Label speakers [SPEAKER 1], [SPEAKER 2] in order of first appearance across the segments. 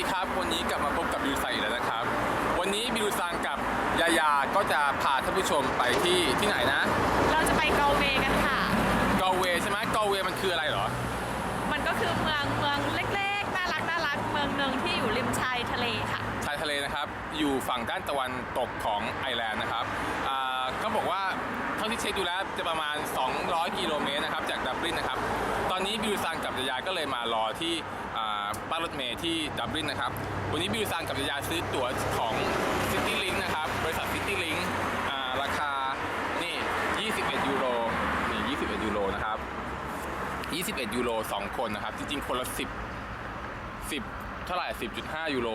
[SPEAKER 1] ดีครับ วันนี้กลับมาพบกับบิวซังอีกแล้วนะครับ วันนี้บิวซังกับยายาก็จะพาท่านผู้ชมไปที่ที่ไหนนะ
[SPEAKER 2] เราจะไปเกาเวกันค่ะ
[SPEAKER 1] เกาเวใช่ไหมเกาเวมันคืออะไรเหรอ
[SPEAKER 2] มันก็คือเมืองเมืองเล็กๆ น่ารักน่ารักเมืองหนึ่งที่อยู่ริมชายทะเลค่ะ
[SPEAKER 1] ชายทะเลนะครับ อยู่ฝั่งด้านตะวันตกของไอร์แลนด์นะครับอ่าก็บอกว่าเท่าที่เช็คดูแล้วจะประมาณ 200 กิโลเมตรนะครับจากดับลินนะครับ ตอนนี้บิวซังกับยายาก็เลยมารอที่อ่า ป้ายรถเมล์ที่ดับลินนะครับ วันนี้บิวซังกับยายาซื้อตั๋วของ City Link นะครับ บริษัท City Link อ่าราคา นี่ 21 ยูโร นี่ 21 ยูโรนะครับ 21 ยูโร 2 คนนะครับ จริงๆ คนละ 10 10 เท่าไหร่ 10.5 ยูโร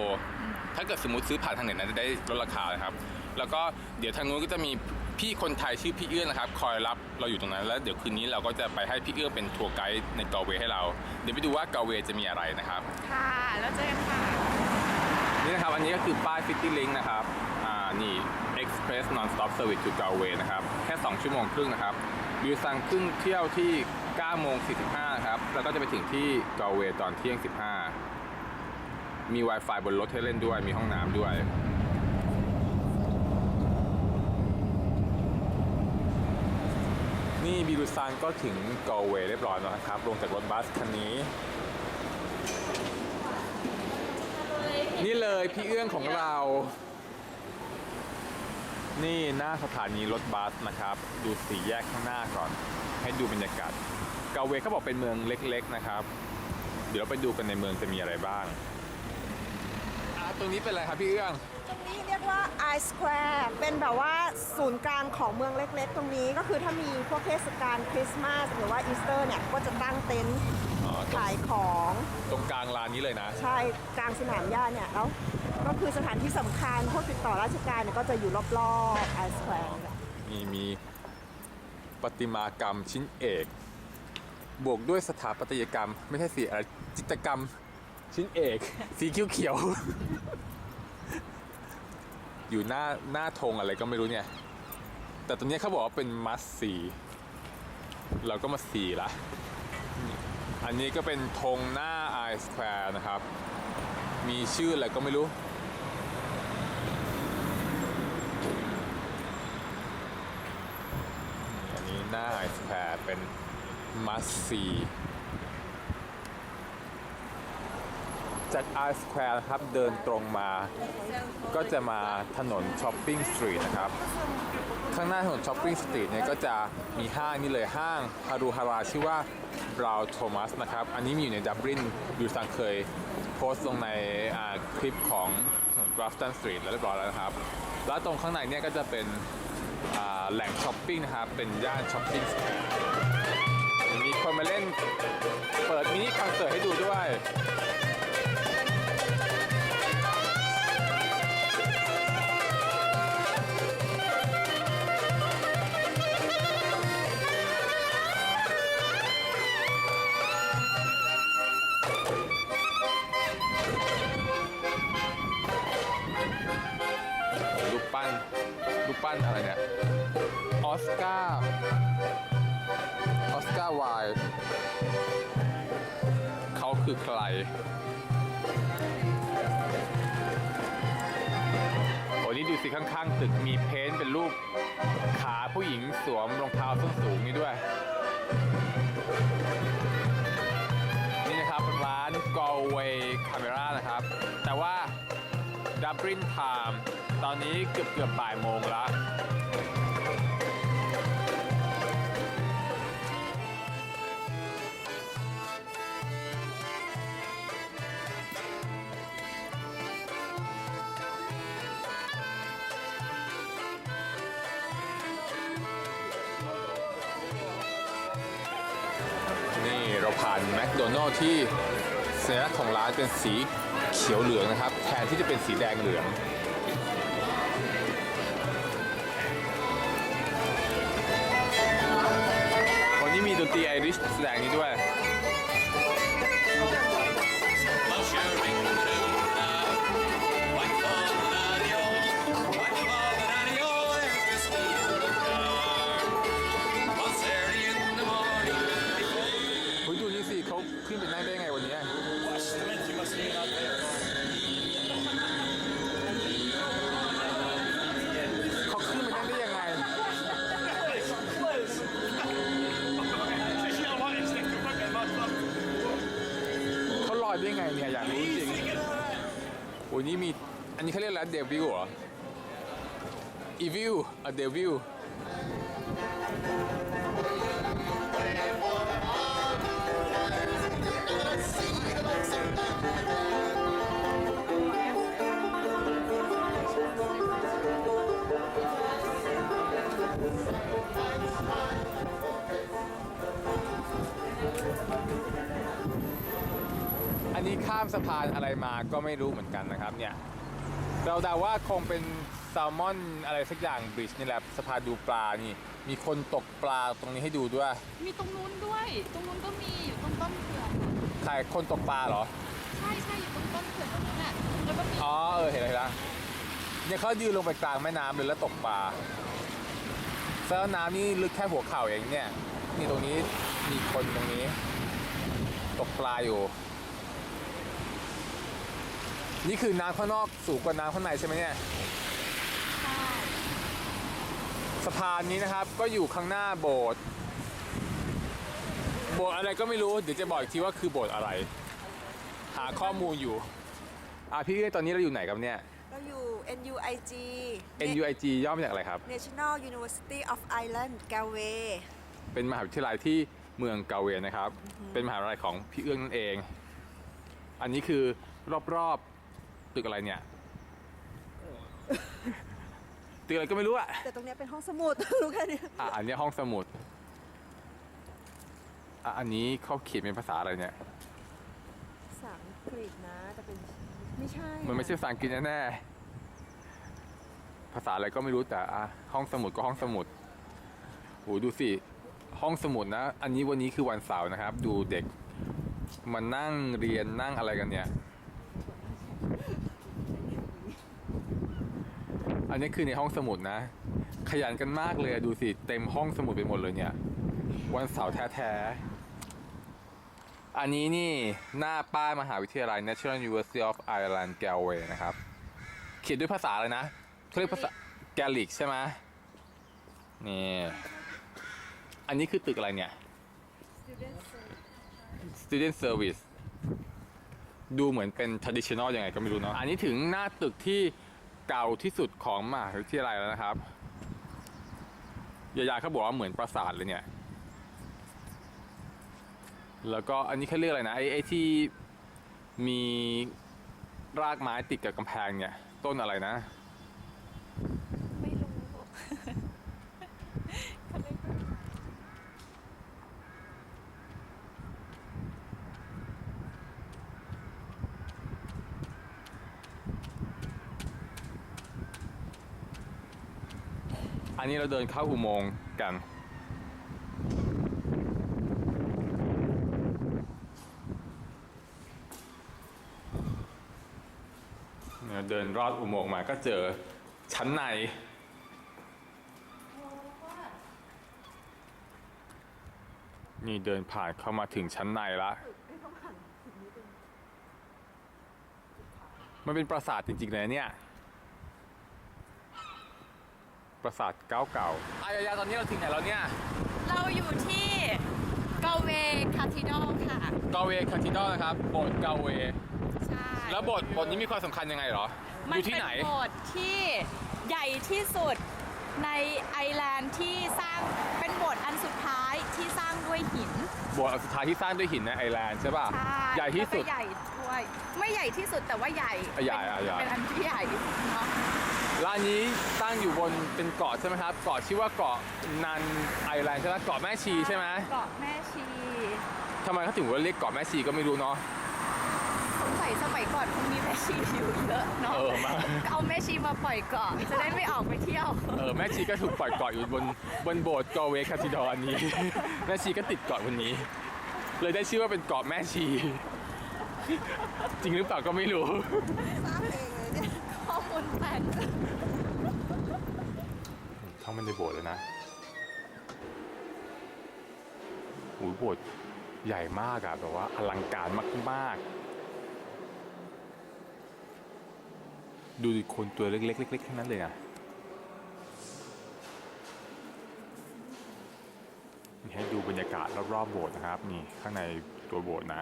[SPEAKER 1] ถ้าเกิดสมมติซื้อผ่านทางเน็ตนะจะได้ลดราคานะครับ แล้วก็เดี๋ยวทางนู้นก็จะมี พี่คนไทยชื่อพี่เอื้อนนะครับ คอยรับเราอยู่ตรงนั้น แล้วเดี๋ยวคืนนี้เราก็จะไปให้พี่เอื้อนเป็นทัวร์ไกด์ในเกาเวให้เรา เดี๋ยวไปดูว่าเกาเวจะมีอะไรนะครับ
[SPEAKER 2] ค่ะ แล้วเจอกันค่ะ
[SPEAKER 1] นี่นะครับ อันนี้ก็คือป้าย City Link นะครับ อ่า นี่ Express Non-Stop Service to Galway นะครับ แค่ 2 ชั่วโมงครึ่งนะครับบิวซังครึ่งเที่ยวที่ 9 โมง 45นะครับ แล้วก็จะไปถึงที่ Galway ตอนเที่ยง 15 มี Wi-Fi บนรถให้เล่นด้วย มีห้องน้ำด้วย นี่บิวซังก็ถึง Galway เรียบร้อยแล้วนะครับ ลงจากรถบัสคันนี้ นี่เลยพี่เอื้องของเรา นี่หน้าสถานีรถบัสนะครับ ดูสีแยกข้างหน้าก่อน ให้ดูบรรยากาศเกาเวเขาบอกเป็นเมืองเล็ก ๆนะครับ เดี๋ยวเราไปดูกันในเมืองจะมีอะไรบ้าง ตรงนี้เป็นอะไรครับพี่เอื้อง
[SPEAKER 3] ตรงนี้เรียกว่า i Square เป็นแบบว่าศูนย์กลางของเมืองเล็กๆ ตรงนี้ก็คือถ้ามีพวกเทศกาลคริสต์มาสหรือว่าอีสเตอร์เนี่ยก็จะตั้งเต็นท์
[SPEAKER 1] อ๋อตรง
[SPEAKER 3] ขายของ
[SPEAKER 1] ตรงกลางลานนี้เลยนะ
[SPEAKER 3] ใช่กลางสนามหญ้าเนี่ยแล้วก็คือสถานที่สำคัญพวกติดต่อราชการเนี่ยก็จะอยู่รอบๆ i Square เนี่ย
[SPEAKER 1] มีมีประติมากรรมชิ้นเอก บวกด้วยสถาปัตยกรรม ไม่ใช่สิอะไรจิตรกรรมชิ้นเอก สีเขียวเขียวๆ อยู่หน้าหน้าธงอะไรก็ไม่รู้เนี่ย แต่ตรงนี้เขาบอกว่าเป็นมัสสีเราก็มาสีละ อันนี้ก็เป็นธงหน้าไอสแควร์นะครับ มีชื่ออะไรก็ไม่รู้ อันนี้หน้าไอสแควร์เป็นมัสซี จากไอสแควร์นะครับ เดินตรงมา ก็จะมาถนนช้อปปิ้งสตรีทนะครับ ข้างหน้าถนนช้อปปิ้งสตรีทเนี่ยก็จะมีห้างนี่เลยห้างฮารูฮาราชื่อว่าบราวโทมัสนะครับ อันนี้มีอยู่ในดับลินบิวซังเคยโพสต์ลงในคลิปของถนนกราฟตันสตรีทแล้วเรียบร้อยแล้วนะครับ แล้วตรงข้างในเนี่ยก็จะเป็นแหล่งช้อปปิ้งนะครับ เป็นย่านช้อปปิ้งสแควร์มีคนมาเล่นเปิดมินิคอนเสิร์ตให้ดูด้วย รูปปั้นอะไรเนี่ยออสการ์ออสการ์ไวล์เขาคือใครโอ้นี่ดูสิข้างๆตึกมีเพ้นเป็นรูปขาผู้หญิงสวมรองเท้าส้นสูงนี่ด้วย นี่นะครับร้าน Galway Camera นะครับ แต่ว่าดับ l ินไทม์ ตอนนี้เกือบเกือบบ่ายโมงแล้วนี่เราผ่านแมคโดนัลล์ที่สัญลักษณ์ของร้านเป็นสีเขียวเหลืองนะครับ แทนที่จะเป็นสีแดงเหลือง The Irish แสดงนี้ด้วย อันนี้เขาเรียกอะไรเดวิลเหรออีวิลอะเดวิลอันนี้ข้ามสะพานอะไรมาก็ไม่รู้เหมือนกันนะครับเนี่ย เราเดาว่าคงเป็นแซลมอนอะไรสักอย่างบริดจ์นี่แหละสะพานดูปลานี่ มีคนตกปลาตรงนี้ให้ดูด้วย
[SPEAKER 2] มีตรงนู้นด้วย ตรงนู้นก็มีอยู่ตรงต้นเขื่อน
[SPEAKER 1] ใครคนตกปลาเหรอ
[SPEAKER 2] ใช่ใช่อยู่ตรงต้นเขื่อนตรงนู้นน่ะแล้วก็มี
[SPEAKER 1] อ๋อเออเห็นอะไรละเนี่ยเขายืนลงไปกลางแม่น้ำเลยแล้วตกปลาแล้วน้ำนี่ลึกแค่หัวเข่าเองเนี่ย นี่ตรงนี้มีคนตรงนี้ ตกปลาอยู่ นี่คือน้ำข้างนอกสูงกว่าน้ำข้างในใช่ไหมเนี่ย
[SPEAKER 2] ใช่
[SPEAKER 1] สะพานนี้นะครับก็อยู่ข้างหน้าโบสถ์โบสถ์อะไรก็ไม่รู้เดี๋ยวจะบอกอีกทีว่าคือโบสถ์อะไร หาข้อมูลอยู่อะพี่เอ้ยตอนนี้เราอยู่ไหนครับเนี่ย
[SPEAKER 3] เราอยู่ NUIG
[SPEAKER 1] NUIG ย่อมาจากอะไรครับ
[SPEAKER 3] National University of Ireland Galway
[SPEAKER 1] เป็นมหาวิทยาลัยที่เมืองเกาเวนะครับ เป็นมหาวิทยาลัยของพี่เอื้องนั่นเอง อันนี้คือรอบๆ ตึกอะไรเนี่ยตึกอะไรก็ไม่รู้อะ
[SPEAKER 3] แต่ตรงเนี้ยเป็นห้องสมุด รู้แค่นี้
[SPEAKER 1] อะอันนี้ห้องสมุดอะอันนี้เขาเขียนเป็นภาษาอะไรเนี่ย
[SPEAKER 3] ภาษาอังกฤษนะแต่เป็นไม่ใช่
[SPEAKER 1] มันไม่ใช่ภาษาอังกฤษแน่ๆภาษาอะไรก็ไม่รู้แต่อะห้องสมุดก็ห้องสมุดโหดูสิ ห้องสมุดนะ อันนี้วันนี้คือวันเสาร์นะครับ ดูเด็กมานั่งเรียนนั่งอะไรกันเนี่ย อันนี้คือในห้องสมุดนะ ขยันกันมากเลยดูสิเต็มห้องสมุดไปหมดเลยเนี่ย วันเสาร์แท้ๆ อันนี้นี่หน้าป้ายมหาวิทยาลัย National University of Ireland Galway นะครับ เขียนด้วยภาษาอะไรนะเขาเรียกภาษาแกลิกใช่ไหมนี่ อันนี้คือตึกอะไรเนี่ย Student Service ดูเหมือนเป็น traditional ยังไงก็ไม่รู้เนาะ อันนี้ถึงหน้าตึกที่ เก่าที่สุดของมหาวิทยาลัยแล้วนะครับยายาเขาบอกว่าเหมือนปราสาทเลยเนี่ย แล้วก็อันนี้เขาเรียกอะไรนะไอ้ไอ้ที่มีรากไม้ติดกับกำแพงเนี่ย ต้นอะไรนะ
[SPEAKER 2] ไม่รู้ เขาเลย
[SPEAKER 1] อั นนี้เราเดินเข้าอุโมงค์กัน เดินรอดอุโมงค์มาก็เจอชั้นในนี่เดินผ่านเข้ามาถึงชั้นในละ มันเป็นปราสาทจริงๆเลยเนี่ย ปราสาทเก่าๆอายาตอนนี้เราถึงไหนแล้วเนี่ย
[SPEAKER 2] เราอยู่ที่เกาเวคาทิดอลค่ะ
[SPEAKER 1] กาเวคาทิดอลนะครับ โบสถ์กาเว
[SPEAKER 2] ใช่
[SPEAKER 1] แล้วโบสถ์โบสถ์นี้มีความสำคัญยังไงเหรอ
[SPEAKER 2] มั
[SPEAKER 1] อยู่ที่ไหน
[SPEAKER 2] เป็นโบสถ์ที่ใหญ่ที่สุดในไอร์แลนด์ที่สร้างเป็นโบสถ์อันสุดท้ายที่สร้างด้วยหิน
[SPEAKER 1] โบสถ์อันสุดท้ายที่สร้างด้วยหินในไอร์แลนด์ใช่ป่ะ
[SPEAKER 2] ใช่
[SPEAKER 1] ใหญ่ที่สุด
[SPEAKER 2] แล้วก็ใหญ่ด้วย ไม่ใหญ่ที่สุดแต่ว่าใหญ่
[SPEAKER 1] อะใหญ่อะใหญ่
[SPEAKER 2] เป็นอันที่ใหญ่เนาะ
[SPEAKER 1] ร้านนี้ตั้งอยู่บนเป็นเกาะใช่ไหมครับ เกาะชื่อว่าเกาะนันไอร์แลนด์ใช่ไหมเกาะแม่ชีใช่ไหม
[SPEAKER 2] เกาะแม่ชี
[SPEAKER 1] ทำไมเขาถึงว่าเรียกเกาะแม่ชีก็ไม่รู้เนาะ
[SPEAKER 2] สงสัยสมัยก่อนคงมีแม่ชีอยู่เยอะเนาะ
[SPEAKER 1] เออมา
[SPEAKER 2] เอาแม่ชีมาปล่อยเกาะจะได้ไม่ออกไปเที่ยว
[SPEAKER 1] เออแม่ชีก็ถูกปล่อยเกาะอยู่บนบนโบสถ์กาเวคาทิดอลอันนี้ แม่ชีก็ติดเกาะบนนี้ เลยได้ชื่อว่าเป็นเกาะแม่ชี จริงหรือเปล่าก็ไม่รู้
[SPEAKER 3] สร้างเองเลยเนี่ย
[SPEAKER 2] ข้อมูล แปลก
[SPEAKER 1] เข้ามาในโบสถ์เลยนะโอ้ยโบสถ์ใหญ่มากอะแบบว่าอลังการมากๆ ดูดิคนตัวเล็กๆเล็กๆทั้งนั้นเลยนะนี่ให้ดูบรรยากาศรอบๆโบสถ์นะครับ นี่ข้างในตัวโบสถ์นะ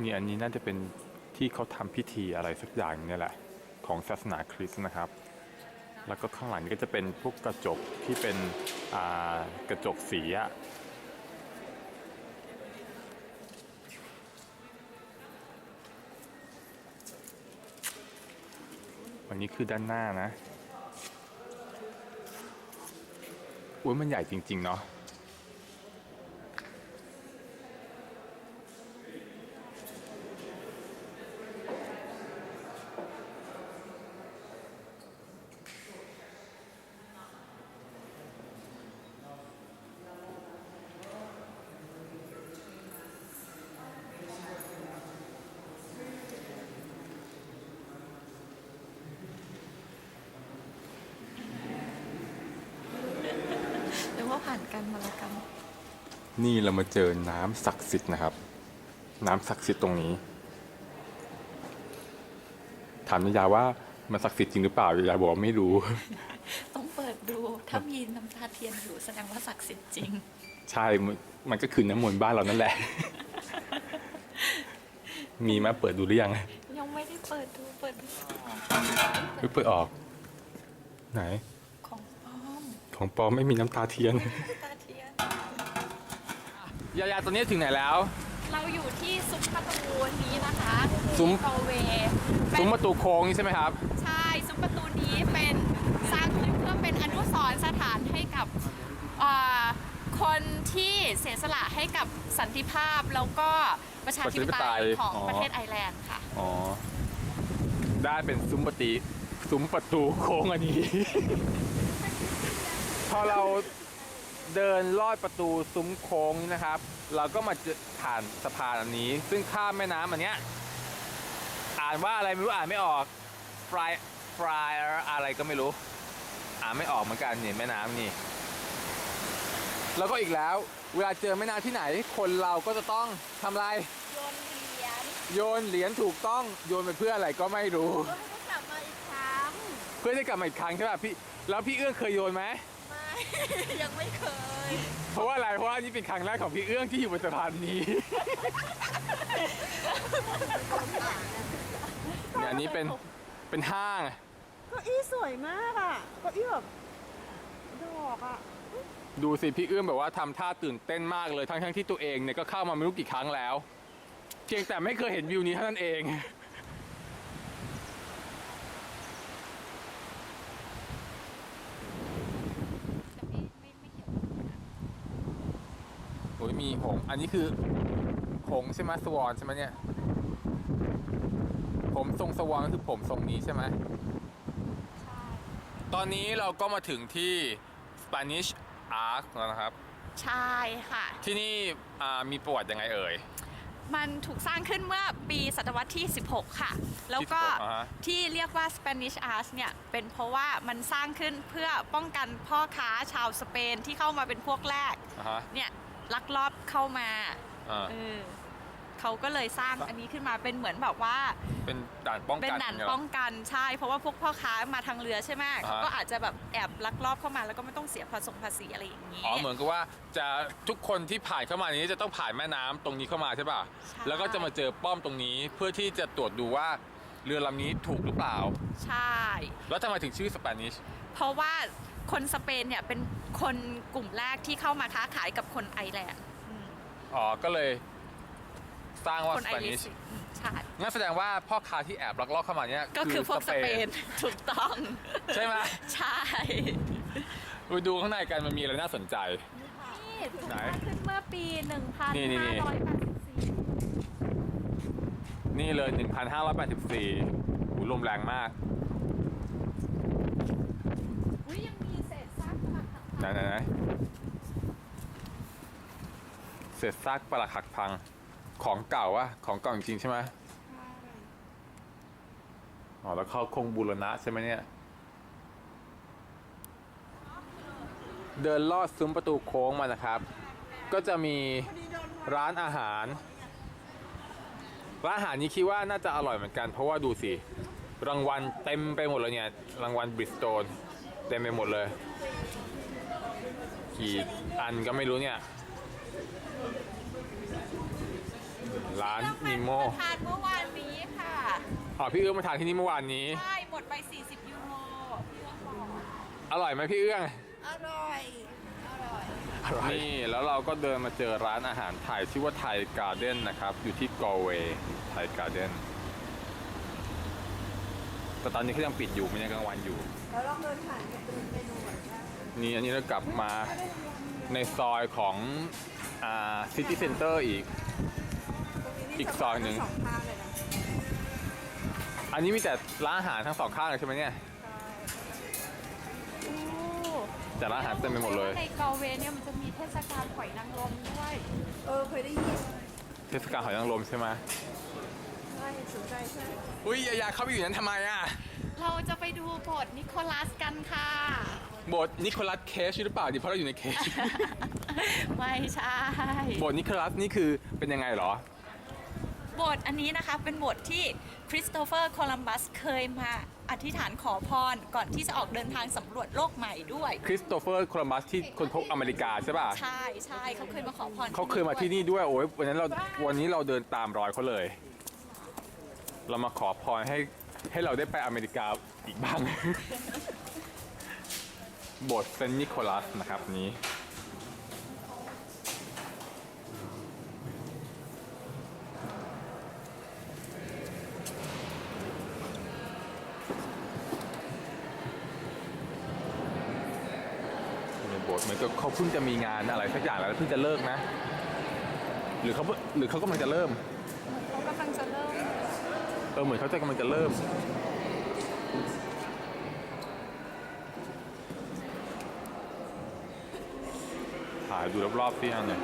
[SPEAKER 1] นี่อันนี้น่าจะเป็นที่เขาทำพิธีอะไรสักอย่างเนี่ยแหละ ของศาสนาคริสต์นะครับ แล้วก็ข้างหลังนี่ก็จะเป็นพวกกระจกที่เป็นกระจกสีอะวันนี้คือด้านหน้านะอุ้ยมันใหญ่จริง ๆ เนาะ
[SPEAKER 2] ผ่านกันมาแล้วกัน
[SPEAKER 1] นี่เรามาเจอน้ำศักดิ์สิทธิ์นะครับ น้ำศักดิ์สิทธิ์ตรงนี้ ถามยายาว่ามันศักดิ์สิทธิ์จริงหรือเปล่ายายาบอกว่าไม่รู้
[SPEAKER 2] ต้องเปิดดูถ้ามีน้ำตาเทียนอยู่แสดงว่าศักดิ์สิทธิ์จริง
[SPEAKER 1] ใช่มันมันก็คือน้ำมนต์บ้านเรานั่นแหละ มีมาเปิดดูหรือยัง
[SPEAKER 2] ยังไม่ได้เปิดดูเปิดดู
[SPEAKER 1] ไม่เปิดออก ไหน
[SPEAKER 2] ของปลอม
[SPEAKER 1] ของปลอมไม่มีน้ำตาเทียน
[SPEAKER 2] น้ำตาเทียน
[SPEAKER 1] ยายาตอนนี้ถึงไหนแล้ว
[SPEAKER 2] เราอยู่ที่ซุ้มประตูนี้นะคะ
[SPEAKER 1] ซุ้ม
[SPEAKER 2] โตเวย์เป็น
[SPEAKER 1] ซุ้มประตูโค้งนี่ใช่ไหมครับ
[SPEAKER 2] ใช่ซุ้มประตูนี้เป็นสร้างขึ้นเพื่อเป็นอนุสรณ์สถานให้กับเอ่อคนที่เสียสละให้กับสันติภาพแล้วก็ประชาธิปไตยของ
[SPEAKER 1] อ๋อ
[SPEAKER 2] ประเทศไอร์แลนด์ค่ะ
[SPEAKER 1] อ๋อ ได้เป็นซุ้มประตีซุ้มประตูโค้งอันนี้ พอเราเดินลอดประตูซุ้มโค้งนี้นะครับ เราก็มาเจอผ่านสะพานอันนี้ ซึ่งข้ามแม่น้ำอันเนี้ยอ่านว่าอะไรไม่รู้อ่านไม่ออกฟรายฟรายอะไรก็ไม่รู้ อ่านไม่ออกเหมือนกันนี่แม่น้ำนี่ แล้วก็อีกแล้ว เวลาเจอแม่น้ำที่ไหน คนเราก็จะต้องทำอะไร
[SPEAKER 2] โยนเหรียญ
[SPEAKER 1] โยนเหรียญถูกต้องโยนไปเพื่ออะไรก็ไม่รู้
[SPEAKER 2] เพื่อให้กลับมาอีกครั้ง
[SPEAKER 1] เพื่อจะกลับมาอีกครั้งใช่ป่ะพี่ แล้วพี่เอื้องเคยโยนไหม
[SPEAKER 2] ไม่ ยังไม่เคย
[SPEAKER 1] เพราะว่าอะไร เพราะว่านี่เป็นครั้งแรกของพี่เอื้องที่อยู่บนสะพานนี้ เนี่ยอันนี้เป็น เป็นห้าง
[SPEAKER 3] เก้าอี้สวยมากอะเก้าอี้แบบดอกอะ
[SPEAKER 1] ดูสิพี่เอื้องแบบว่าทำท่าตื่นเต้นมากเลยทั้งทั้งๆที่ตัวเองเนี่ยก็เข้ามาไม่รู้กี่ครั้งแล้ว เพียงแต่ไม่เคยเห็นวิวนี้เท่านั้นเอง
[SPEAKER 2] แต่ไม่ไม่ไม่เกี่ยวกับนะ
[SPEAKER 1] โอ้ย มีหงส์อันนี้คือ หงส์ใช่ไหมสวอนใช่ไหมเนี่ย ผมทรงสวอนก็คือผมทรงนี้ใช่ไหม
[SPEAKER 2] ใช่
[SPEAKER 1] ตอนนี้เราก็มาถึงที่ Spanish Ark แล้วนะครับ
[SPEAKER 2] ใช่ค่ะ
[SPEAKER 1] ที่นี่อ่ามีประวัติยังไงเอ่ย
[SPEAKER 2] มันถูกสร้างขึ้นเมื่อปีศตวรรษที่ 16 ค่ะ แล้วก็
[SPEAKER 1] 16อ่าฮะ
[SPEAKER 2] ที่เรียกว่า Spanish Arts เนี่ย เป็นเพราะว่ามันสร้างขึ้นเพื่อป้องกันพ่อค้าชาวสเปนที่เข้ามาเป็นพวกแรก
[SPEAKER 1] อ่าฮะ
[SPEAKER 2] เนี่ย ลักลอบเข้ามา
[SPEAKER 1] อ่า
[SPEAKER 2] เออเขาก็เลยสร้างอันนี้ขึ้นมาเป็นเหมือนแบบว่า
[SPEAKER 1] เป็นด่านป้อง
[SPEAKER 2] เป็น
[SPEAKER 1] กัน
[SPEAKER 2] ด่าน
[SPEAKER 1] เนี่ยเหร
[SPEAKER 2] ป้
[SPEAKER 1] อ
[SPEAKER 2] องกันใช่ เพราะว่าพวกพ่อค้ามาทางเรือใช่ไหม
[SPEAKER 1] อ่าฮะ
[SPEAKER 2] เขาก็อาจจะแบบแอบลักลอบเข้ามาแล้วก็ไม่ต้องเสียภาษีภาษีอะไรอย่างนี้
[SPEAKER 1] อ๋อเหมือนกับว่าจะทุกคนที่ผ่านเข้ามาในนี้จะต้องผ่านแม่น้ำตรงนี้เข้ามาใช่ป่ะ
[SPEAKER 2] ใช่
[SPEAKER 1] แล้วก็จะมาเจอป้อมตรงนี้เพื่อที่จะตรวจดูว่าเรือลำนี้ถูกหรือเปล่า
[SPEAKER 2] ใช่
[SPEAKER 1] แล้วทำไมถึงชื่อ Spanish
[SPEAKER 2] เพราะว่า คนสเปนเนี่ยเป็นคนกลุ่มแรกที่เข้ามาค้าขายกับคนไอร์แลนด์อืม
[SPEAKER 1] อ๋อ ก็เลยสร้างว่า
[SPEAKER 2] คนไอริช
[SPEAKER 1] Spanish
[SPEAKER 2] อืมใช่
[SPEAKER 1] งั้นแสดงว่าพ่อค้าที่แอบลักลอบเข้ามาเนี่ย
[SPEAKER 2] ก็คือพวกสเปนถูกต้อง
[SPEAKER 1] ใช่ไหม
[SPEAKER 2] ใช่
[SPEAKER 1] ไปดูข้างในกันมันมีอะไรน่าสนใจ
[SPEAKER 2] นี่ถูก
[SPEAKER 1] ไหน
[SPEAKER 2] สร้างขึ้นเมื่อปี
[SPEAKER 1] นี่นี่นี่
[SPEAKER 2] 1584
[SPEAKER 1] นี่เลย 1,584หูลมแรงมาก
[SPEAKER 2] อุ้ยยังมีเศษซากปรักหัก
[SPEAKER 1] ไหนไหนไหนเศษซากปรักหักพัง ของเก่าวะของเก่าจริงๆใช่ไหมอ๋อแล้วเขาคงบูรณะใช่ไหมเนี่ย เดินลอดซุ้มประตูโค้งมานะครับ ก็จะมีร้านอาหาร ร้านอาหารนี้คิดว่าน่าจะอร่อยเหมือนกัน เพราะว่าดูสิ รางวัลเต็มไปหมดเลยเนี่ย รางวัลบริสโตนเต็มไปหมดเลย กี่อันก็ไม่รู้เนี่ย ร้าน
[SPEAKER 2] เพิ่ง
[SPEAKER 1] นิโม
[SPEAKER 2] มาทานเมื่อวานนี้ค่ะ
[SPEAKER 1] อ๋อพี่เอื้องมาทานที่นี่เมื่อวานนี้
[SPEAKER 2] ใช่หมดไป 40 ยูโรพี่ว่าบอก
[SPEAKER 1] อร่อยไหมพี่เอื้อง
[SPEAKER 3] อร่อย
[SPEAKER 2] อร่อย
[SPEAKER 1] นี่ แล้วเราก็เดินมาเจอร้านอาหารไทยชื่อว่าไทยการ์เด้นนะครับ อยู่ที่กอเวย์ไทยการ์เด้นแต่ตอนนี้เขายังปิดอยู่มันยังกลางวันอยู่
[SPEAKER 3] แล้วลองเดินผ่านไปดูเมนูก่อนนะ
[SPEAKER 1] นี่อันนี้เรากลับมาในซอยของอ่าซิตี้เซ็นเตอร์อีก
[SPEAKER 3] ตรงนี้นี่
[SPEAKER 1] อีกซอยหนึ่ง
[SPEAKER 3] สองข้างเลยนะ
[SPEAKER 1] อันนี้มีแต่ร้านอาหารทั้งสองข้างเลยใช่ไหมเนี่ย
[SPEAKER 2] โอ้
[SPEAKER 1] แต่ร้านอาหารเต็มไปหมดเลย
[SPEAKER 2] ในเกาเวเนี่ยมันจะมีเทศกาลหอยนางรมด้วย
[SPEAKER 3] เออเคยได้ยิน
[SPEAKER 1] เทศกาลหอยนางรมใช่ไหม
[SPEAKER 3] ใช่สนใจใช่
[SPEAKER 1] อุ้ยอย่าอยากเข้าไปอยู่นั้นทำไมอะ
[SPEAKER 2] เราจะไปดูโบสถ์นิโคลัสกันค่ะ
[SPEAKER 1] โบสถ์นิโคลัสเคชหรือเปล่าดิเพราะเราอยู่ในเคช
[SPEAKER 2] ไม่ใช่
[SPEAKER 1] โบสถ์นิโคลัสนี่คือเป็นยังไงเหรอ
[SPEAKER 2] โบสถ์อันนี้นะคะเป็นโบสถ์ที่คริสโตเฟอร์โคลัมบัสเคยมาอธิษฐานขอพรก่อนที่จะออกเดินทางสำรวจโลกใหม่ด้วย
[SPEAKER 1] คริสโตเฟอร์โคลัมบัสที่คนพบอเมริกาใช่ป่ะ
[SPEAKER 2] ใช่ใช่เขาเคยมาขอพร
[SPEAKER 1] เขาเคยมาที่นี่ด้วยโอ้ยวันนั้นเราวันนี้เราเดินตามรอยเขาเลย เรามาขอพรให้ ให้เราได้ไปอเมริกาอีกบ้าง โบสถ์เซนต์นิโคลัสนะครับนี้นโบสถ์เหมือนกับเขาเพิ่งจะมีงานอะไรสักอย่างแล้วเพิ่งจะเลิกนะ หรือเขาหรือเขากำลังจะเริ่ม
[SPEAKER 2] เขากำลังจะเริ่ม
[SPEAKER 1] เออเหมือนเขาจะกำลังจะเริ่ม ถ่ายดูรอบๆที่นั่นเนี่ย